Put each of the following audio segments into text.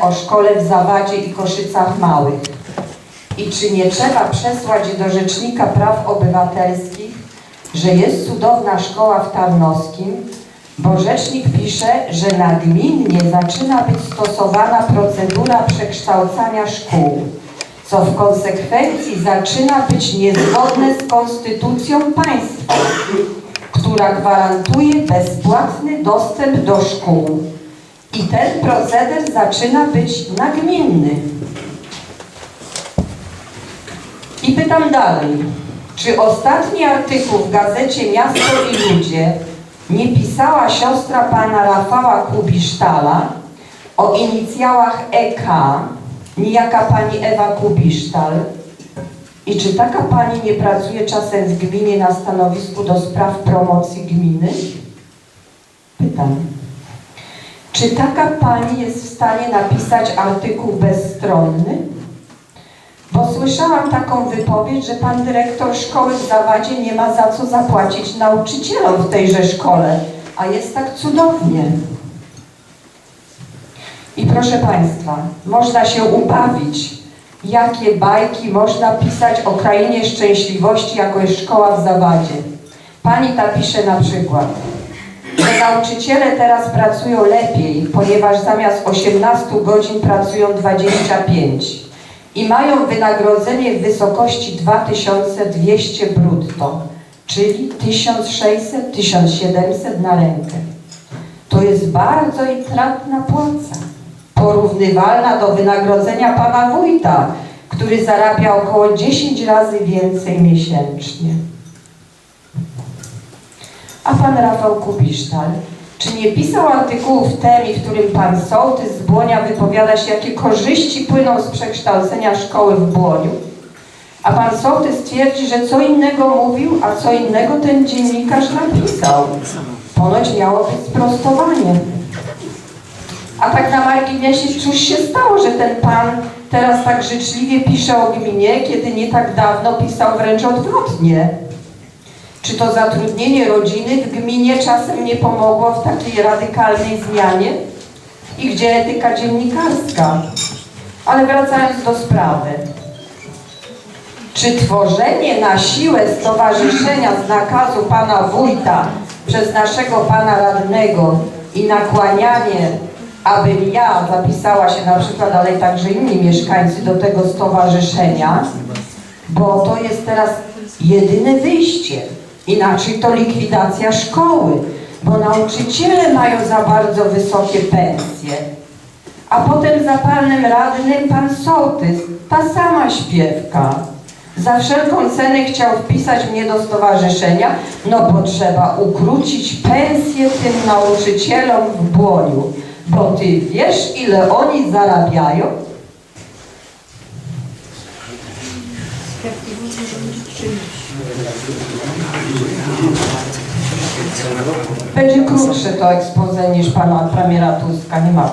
o szkole w Zawadzie i Koszycach Małych. I czy nie trzeba przesłać do Rzecznika Praw Obywatelskich, że jest cudowna szkoła w Tarnowskim, bo Rzecznik pisze, że nagminnie zaczyna być stosowana procedura przekształcania szkół, co w konsekwencji zaczyna być niezgodne z konstytucją państwa, która gwarantuje bezpłatny dostęp do szkół. I ten proceder zaczyna być nagminny. I pytam dalej. Czy ostatni artykuł w gazecie Miasto i Ludzie nie pisała siostra pana Rafała Kubisztala o inicjałach EK, niejaka pani Ewa Kubisztal? I czy taka pani nie pracuje czasem w gminie na stanowisku do spraw promocji gminy? Pytam. Czy taka pani jest w stanie napisać artykuł bezstronny? Bo słyszałam taką wypowiedź, że pan dyrektor szkoły w Zawadzie nie ma za co zapłacić nauczycielom w tejże szkole, a jest tak cudownie. I proszę Państwa, można się ubawić, jakie bajki można pisać o krainie szczęśliwości, jako jest szkoła w Zawadzie. Pani ta pisze na przykład, że nauczyciele teraz pracują lepiej, ponieważ zamiast 18 godzin pracują 25 i mają wynagrodzenie w wysokości 2200 brutto, czyli 1600-1700 na rękę. To jest bardzo intratna płaca, porównywalna do wynagrodzenia pana wójta, który zarabia około 10 razy więcej miesięcznie. A pan Rafał Kubisztal, czy nie pisał artykułu w temie, w którym pan sołtys z Błonia wypowiada się, jakie korzyści płyną z przekształcenia szkoły w Błoniu? A pan sołtys twierdzi, że co innego mówił, a co innego ten dziennikarz napisał. Ponoć miało być sprostowanie. A tak na marginesie cóż się stało, że ten pan teraz tak życzliwie pisze o gminie, kiedy nie tak dawno pisał wręcz odwrotnie? Czy to zatrudnienie rodziny w gminie czasem nie pomogło w takiej radykalnej zmianie? I gdzie etyka dziennikarska? Ale wracając do sprawy. Czy tworzenie na siłę stowarzyszenia z nakazu pana wójta przez naszego pana radnego i nakłanianie, abym ja zapisała się na przykład, ale także inni mieszkańcy do tego stowarzyszenia, bo to jest teraz jedyne wyjście. Inaczej to likwidacja szkoły, bo nauczyciele mają za bardzo wysokie pensje. A potem za panem radnym pan sołtys, ta sama śpiewka. Za wszelką cenę chciał wpisać mnie do stowarzyszenia, no bo trzeba ukrócić pensję tym nauczycielom w Błoniu. Bo ty wiesz, ile oni zarabiają? Będzie krótsze to expose niż pana premiera Tuska, nie ma.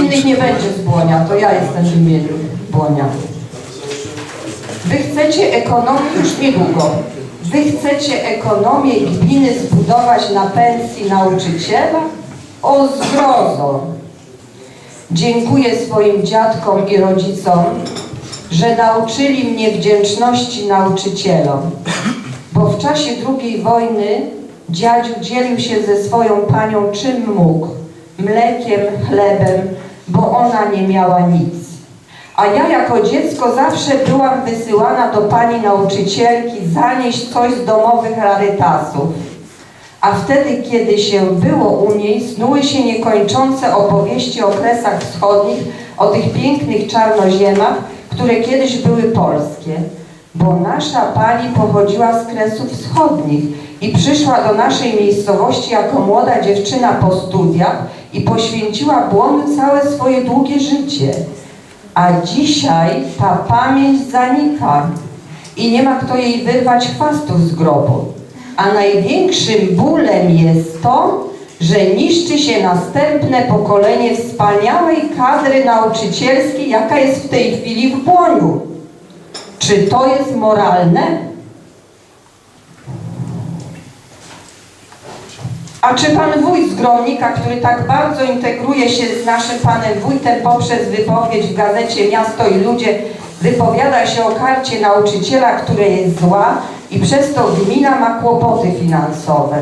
Innych nie będzie z Błonia, to ja jestem w imieniu Błonia. Wy chcecie ekonomię już niedługo. Wy chcecie ekonomię gminy zbudować na pensji nauczyciela? O zgrozo! Dziękuję swoim dziadkom i rodzicom, że nauczyli mnie wdzięczności nauczycielom, bo w czasie II wojny dziadziu dzielił się ze swoją panią czym mógł, mlekiem, chlebem, bo ona nie miała nic. A ja jako dziecko zawsze byłam wysyłana do pani nauczycielki zanieść coś z domowych rarytasów. A wtedy, kiedy się było u niej, snuły się niekończące opowieści o kresach wschodnich, o tych pięknych czarnoziemach, które kiedyś były polskie. Bo nasza pani pochodziła z kresów wschodnich i przyszła do naszej miejscowości jako młoda dziewczyna po studiach i poświęciła Błoniu całe swoje długie życie. A dzisiaj ta pamięć zanika i nie ma kto jej wyrwać chwastów z grobu. A największym bólem jest to, że niszczy się następne pokolenie wspaniałej kadry nauczycielskiej, jaka jest w tej chwili w Błoniu. Czy to jest moralne? A czy pan wójt z Gromnika, który tak bardzo integruje się z naszym panem wójtem poprzez wypowiedź w gazecie Miasto i Ludzie, wypowiada się o karcie nauczyciela, która jest zła i przez to gmina ma kłopoty finansowe?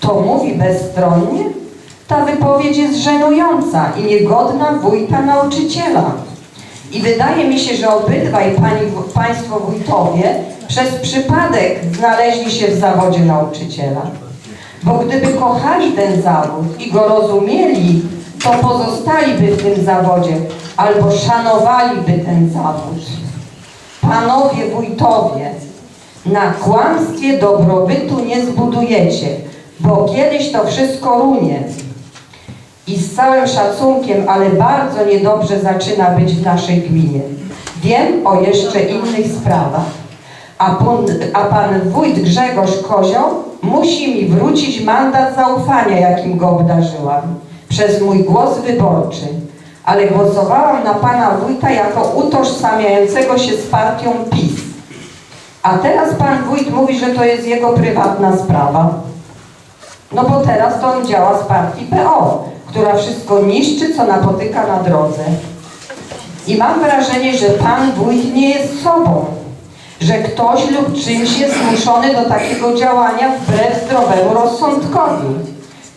To mówi bezstronnie? Ta wypowiedź jest żenująca i niegodna wójta nauczyciela. I wydaje mi się, że obydwaj pani, państwo wójtowie przez przypadek znaleźli się w zawodzie nauczyciela. Bo gdyby kochali ten zawód i go rozumieli, to pozostaliby w tym zawodzie albo szanowaliby ten zawód. Panowie wójtowie, na kłamstwie dobrobytu nie zbudujecie, bo kiedyś to wszystko runie. I z całym szacunkiem, ale bardzo niedobrze zaczyna być w naszej gminie. Wiem o jeszcze innych sprawach. A pan, a pan wójt Grzegorz Kozioł musi mi wrócić mandat zaufania, jakim go obdarzyłam, przez mój głos wyborczy. Ale głosowałam na pana wójta jako utożsamiającego się z partią PiS. A teraz pan wójt mówi, że to jest jego prywatna sprawa. No bo teraz to on działa z partii PO, która wszystko niszczy, co napotyka na drodze. I mam wrażenie, że pan wójt nie jest sobą, że ktoś lub czymś jest zmuszony do takiego działania wbrew zdrowemu rozsądkowi.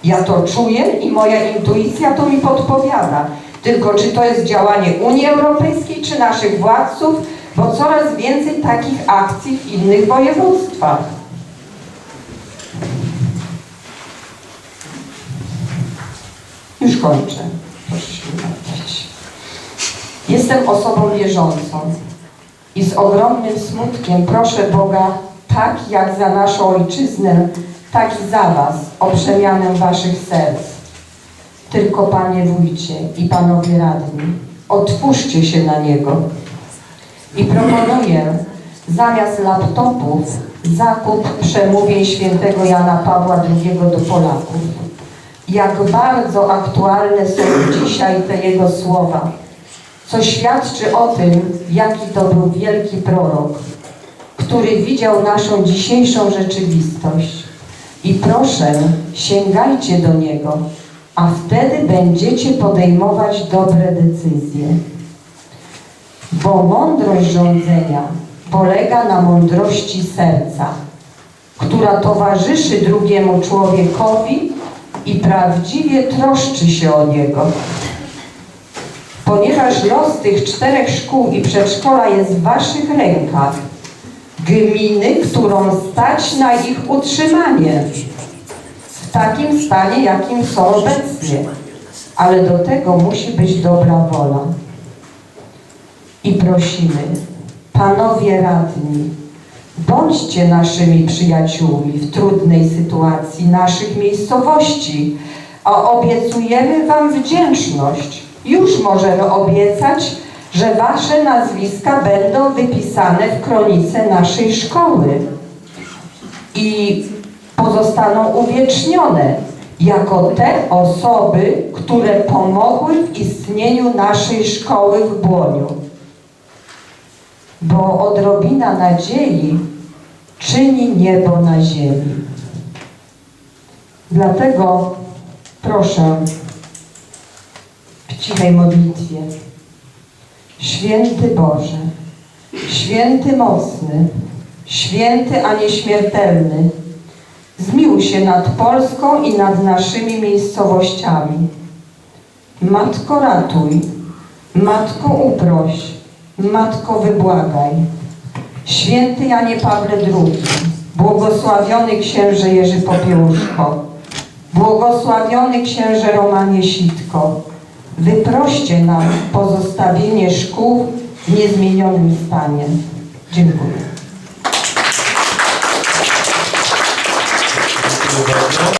Ja to czuję i moja intuicja to mi podpowiada. Tylko czy to jest działanie Unii Europejskiej, czy naszych władców, bo coraz więcej takich akcji w innych województwach. Już kończę. Proszę się. Jestem osobą wierzącą i z ogromnym smutkiem proszę Boga, tak jak za naszą ojczyznę, tak i za Was, o przemianę Waszych serc. Tylko Panie Wójcie i Panowie Radni, otwórzcie się na Niego. I proponuję zamiast laptopów zakup przemówień świętego Jana Pawła II do Polaków. Jak bardzo aktualne są dzisiaj te jego słowa, co świadczy o tym, jaki to był wielki prorok, który widział naszą dzisiejszą rzeczywistość. I proszę, sięgajcie do niego, a wtedy będziecie podejmować dobre decyzje. Bo mądrość rządzenia polega na mądrości serca, która towarzyszy drugiemu człowiekowi i prawdziwie troszczy się o niego. Ponieważ los tych czterech szkół i przedszkola jest w waszych rękach, gminy, którą stać na ich utrzymanie w takim stanie, jakim są obecnie, ale do tego musi być dobra wola. I prosimy, panowie radni, bądźcie naszymi przyjaciółmi w trudnej sytuacji naszych miejscowości, a obiecujemy wam wdzięczność. Już możemy obiecać, że wasze nazwiska będą wypisane w kronice naszej szkoły i pozostaną uwiecznione jako te osoby, które pomogły w istnieniu naszej szkoły w Błoniu. Bo odrobina nadziei czyni niebo na ziemi. Dlatego proszę w cichej modlitwie. Święty Boże, święty mocny, święty, a nieśmiertelny, zmiłuj się nad Polską i nad naszymi miejscowościami. Matko ratuj, Matko uproś, Matko wybłagaj. Święty Janie Pawle II, błogosławiony księże Jerzy Popiełuszko, błogosławiony księże Romanie Sitko, wyproście nam pozostawienie szkół w niezmienionym stanie. Dziękuję.